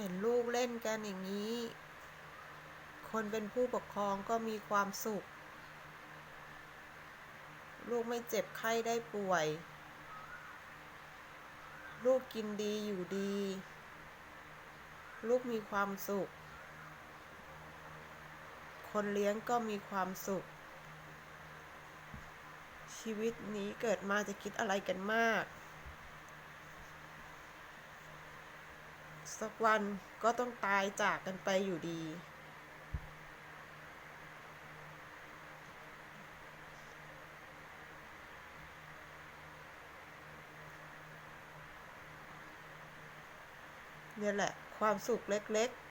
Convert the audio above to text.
เห็นลูกเล่นกันอย่างนี้ คนเป็นผู้ปกครองก็มีความสุข ลูกไม่เจ็บไข้ได้ป่วย ลูกกินดีอยู่ดี ลูกมีความสุข คนเลี้ยงก็มีความสุข ชีวิตนี้เกิดมาจะคิดอะไรกันมาก สักวันก็ต้องตายจากกันไปอยู่ดี เนี่ยแหละ ความสุขเล็ก ๆ